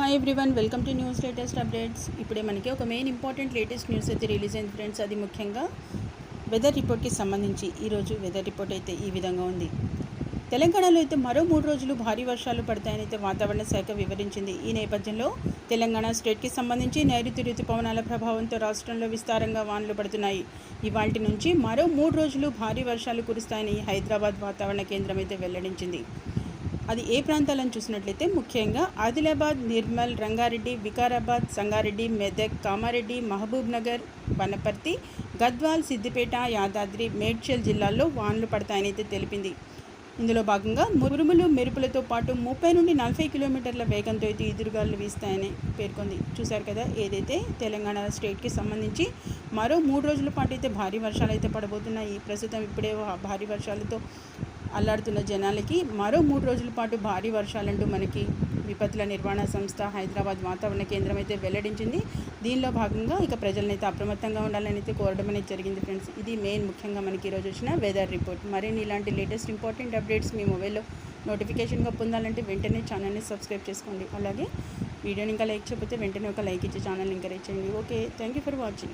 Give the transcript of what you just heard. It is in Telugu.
Hi everyone welcome to news latest updates ఇప్పుడే మనకి ఒక మెయిన్ ఇంపార్టెంట్ లేటెస్ట్ న్యూస్ అయితే రిలీజ్ అయింది ఫ్రెండ్స్ అది ముఖ్యంగా వెదర్ రిపోర్ట్కి సంబంధించి. ఈరోజు వెదర్ రిపోర్ట్ అయితే ఈ విధంగా ఉంది. తెలంగాణలో అయితే మరో మూడు రోజులు భారీ వర్షాలు పడతాయని అయితే వాతావరణ శాఖ వివరించింది. ఈ నేపథ్యంలో తెలంగాణ స్టేట్కి సంబంధించి నైరుతి రుతుపవనాల ప్రభావంతో రాష్ట్రంలో విస్తారంగా వానలు పడుతున్నాయి. ఇవాటి నుంచి మరో మూడు రోజులు భారీ వర్షాలు కురుస్తాయని హైదరాబాద్ వాతావరణ కేంద్రం అయితే వెల్లడించింది. అది ఏ ప్రాంతాలను చూసినట్లయితే ముఖ్యంగా ఆదిలాబాద్ నిర్మల్ రంగారెడ్డి వికారాబాద్ సంగారెడ్డి మెదక్ కామారెడ్డి మహబూబ్ నగర్ వనపర్తి గద్వాల్ సిద్దిపేట యాదాద్రి మేడ్చల్ జిల్లాల్లో వానలు పడతాయని అయితే తెలిపింది. ఇందులో భాగంగా మురుములు మెరుపులతో పాటు ముప్పై నుండి నలభై కిలోమీటర్ల వేగంతో అయితే ఎదురుగాలు వీస్తాయని పేర్కొంది. చూశారు కదా ఏదైతే తెలంగాణ స్టేట్కి సంబంధించి మరో మూడు రోజుల పాటు అయితే భారీ వర్షాలు అయితే పడబోతున్నాయి. ప్రస్తుతం ఇప్పుడే భారీ వర్షాలతో అల్లాడుతున్న జనాలకి మరో మూడు రోజుల పాటు భారీ వర్షాలంటూ మనకి విపత్తుల నిర్వహణ సంస్థ హైదరాబాద్ వాతావరణ కేంద్రం అయితే వెల్లడించింది. దీనిలో భాగంగా ఇక ప్రజలనైతే అప్రమత్తంగా ఉండాలని అయితే కోరడం అనేది జరిగింది ఫ్రెండ్స్. ఇది మెయిన్ ముఖ్యంగా మనకి ఈరోజు వచ్చిన వెదర్ రిపోర్ట్ మరిన్ని ఇలాంటి లేటెస్ట్ ఇంపార్టెంట్ అప్డేట్స్ మీ మొబైల్లో నోటిఫికేషన్గా పొందాలంటే వెంటనే ఛానల్ని సబ్స్క్రైబ్ చేసుకోండి. అలాగే వీడియోని ఇంకా లైక్ చెప్పితే వెంటనే ఒక లైక్ ఇచ్చి ఛానల్ని ఎంకరేజ్ చేయండి. Okay thank you for watching